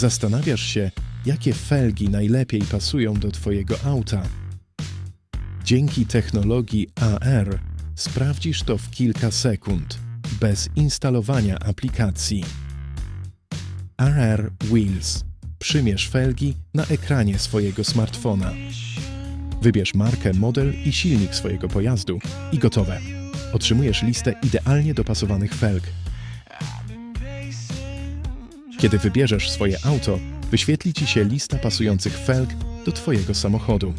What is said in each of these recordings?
Zastanawiasz się, jakie felgi najlepiej pasują do Twojego auta. Dzięki technologii AR sprawdzisz to w kilka sekund, bez instalowania aplikacji. RR Wheels. Przymierz felgi na ekranie swojego smartfona. Wybierz markę, model i silnik swojego pojazdu i gotowe. Otrzymujesz listę idealnie dopasowanych felg. Kiedy wybierzesz swoje auto, wyświetli Ci się lista pasujących felg do Twojego samochodu.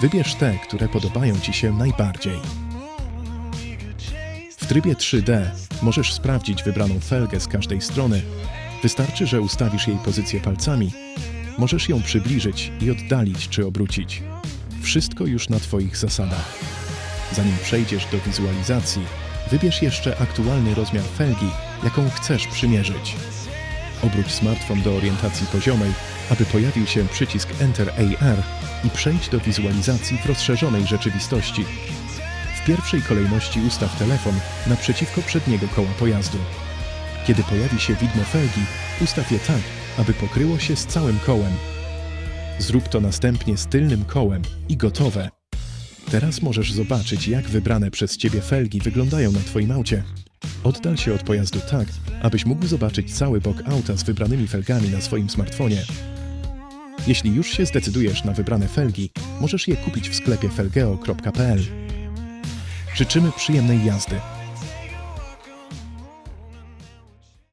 Wybierz te, które podobają Ci się najbardziej. W trybie 3D możesz sprawdzić wybraną felgę z każdej strony. Wystarczy, że ustawisz jej pozycję palcami. Możesz ją przybliżyć i oddalić czy obrócić. Wszystko już na Twoich zasadach. Zanim przejdziesz do wizualizacji, wybierz jeszcze aktualny rozmiar felgi, jaką chcesz przymierzyć. Obróć smartfon do orientacji poziomej, aby pojawił się przycisk Enter AR i przejdź do wizualizacji w rozszerzonej rzeczywistości. W pierwszej kolejności ustaw telefon naprzeciwko przedniego koła pojazdu. Kiedy pojawi się widmo felgi, ustaw je tak, aby pokryło się z całym kołem. Zrób to następnie z tylnym kołem i gotowe. Teraz możesz zobaczyć, jak wybrane przez Ciebie felgi wyglądają na Twoim aucie. Oddal się od pojazdu tak, abyś mógł zobaczyć cały bok auta z wybranymi felgami na swoim smartfonie. Jeśli już się zdecydujesz na wybrane felgi, możesz je kupić w sklepie felgeo.pl. Życzymy przyjemnej jazdy.